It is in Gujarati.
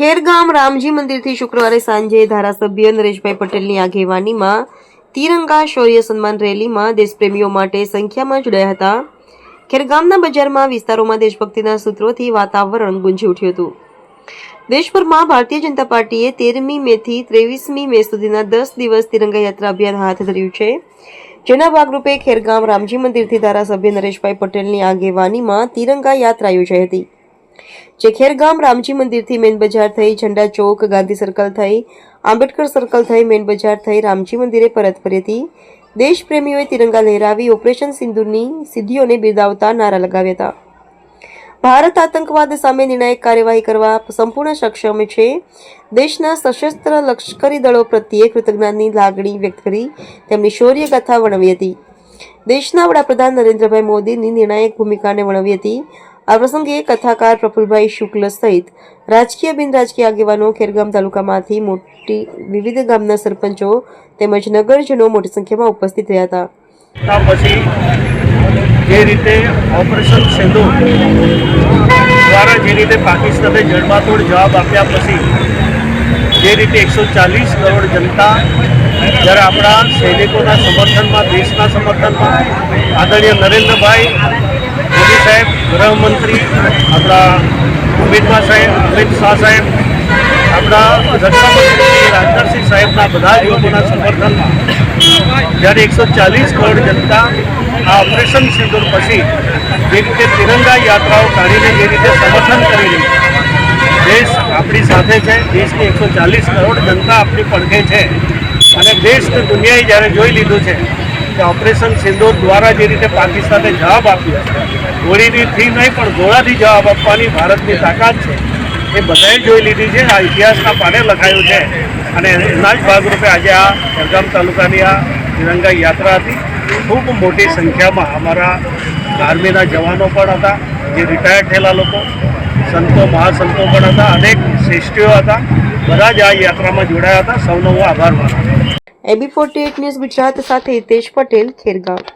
ખેરગામ રામજી મંદિરથી શુક્રવારે સાંજે ધારાસભ્ય નરેશભાઈ પટેલની આગેવાનીમાં તિરંગા શૌર્ય સન્માન રેલીમાં દેશપ્રેમીઓ માટે સંખ્યામાં જોડાયા હતા. ખેરગામના બજારમાં વિસ્તારોમાં દેશભક્તિના સૂત્રોથી વાતાવરણ ગુંજી ઉઠ્યું હતું. દેશભરમાં ભારતીય જનતા પાર્ટીએ તેરમી મેથી ત્રેવીસમી મે સુધીના દસ દિવસ તિરંગા યાત્રા અભિયાન હાથ ધર્યું છે. જેના ભાગરૂપે ખેરગામ રામજી મંદિરથી ધારાસભ્ય નરેશભાઈ પટેલની આગેવાનીમાં તિરંગા યાત્રા યોજાઈ હતી. જે ખેરગામ રામજી મંદિરથી મેન બજાર થઈ, ઝંડા ચોક, ગાંધી સર્કલ થઈ, આંબેડકર સર્કલ થઈ મેન બજાર થઈ, રામજી મંદિરે પરત ફરી હતી. દેશપ્રેમીઓએ તિરંગા લહેરાવી, ઓપરેશન સિંધુની સિદ્ધિઓને બિરદાવતા નારા લગાવ્યા હતા. ભારત આતંકવાદ સામે નિર્ણાયક કાર્યવાહી કરવા સંપૂર્ણ સક્ષમ છે. દેશના સશસ્ત્ર લશ્કરી દળો પ્રત્યે કૃતજ્ઞતાની લાગણી વ્યક્ત કરી તેમની શૌર્ય ગાથા વર્ણવી હતી. દેશના વડાપ્રધાન નરેન્દ્રભાઈ મોદીની નિર્ણાયક ભૂમિકાને વર્ણવી હતી. આ પ્રસંગે કથાકાર પ્રફુલભાઈ શુક્લ સહિત રાજકીય બિન રાજકીય આગેવાનો ખેરગામ તાલુકામાંથી મોટી વિવિધ ગામના સરપંચો તેમજ નગરજનો મોટી સંખ્યામાં ઉપસ્થિત રહ્યા હતા. પછી જે રીતે ઓપરેશન સિંધુ દ્વારા જે રીતે પાકિસ્તાને જડબાતોડ જવાબ આપ્યા પછી જે રીતે એકસો ચાલીસ કરોડ જનતા જ્યારે આપણા સૈનિકોના સમર્થનમાં, દેશના સમર્થનમાં આદરણીય નરેન્દ્રભાઈ ગૃહમંત્રી આપણા અમિતભાઈ સાહેબ, અમિત શાહ સાહેબ, આપણા રક્ષામંત્રી રાજનાથસિંહ સાહેબના બધા જ લોકોના સમર્થનમાં જ્યારે એકસો ચાલીસ કરોડ જનતા આ ઓપરેશન સિંદૂર પછી જે રીતે તિરંગા યાત્રાઓ કાઢીને જે રીતે સમર્થન કરી રહી દેશ આપણી સાથે છે, દેશની એકસો ચાલીસ કરોડ જનતા આપણી પડખે છે અને દેશ દુનિયાએ જ્યારે જોઈ લીધું છે કે ઓપરેશન સિંદૂર દ્વારા જે રીતે પાકિસ્તાને જવાબ આપ્યો ગોળીથી નહીં, પણ ગોળાથી જવાબ આપવાની ભારતની તાકાત છે, એ બધાએ જોઈ લીધી છે, આ ઇતિહાસના પાને લખાયું છે. અને એના જ ભાગરૂપે આજે આ ખેરગામ તાલુકાની આ તિરંગા યાત્રા હતી. ખૂબ મોટી સંખ્યામાં અમારા આર્મીના જવાનો પણ હતા, જે રિટાયર્ડ થયેલા લોકો, સંતો, મહાસંતો પણ હતા, અનેક શ્રેષ્ઠીઓ હતા. બધા જ આ યાત્રામાં જોડાયા હતા. સૌનો હું આભાર માનું એબી ફોર્ટી ન્યૂઝ ગુજરાત સાથે હિતેશ પટેલ ખેરગામ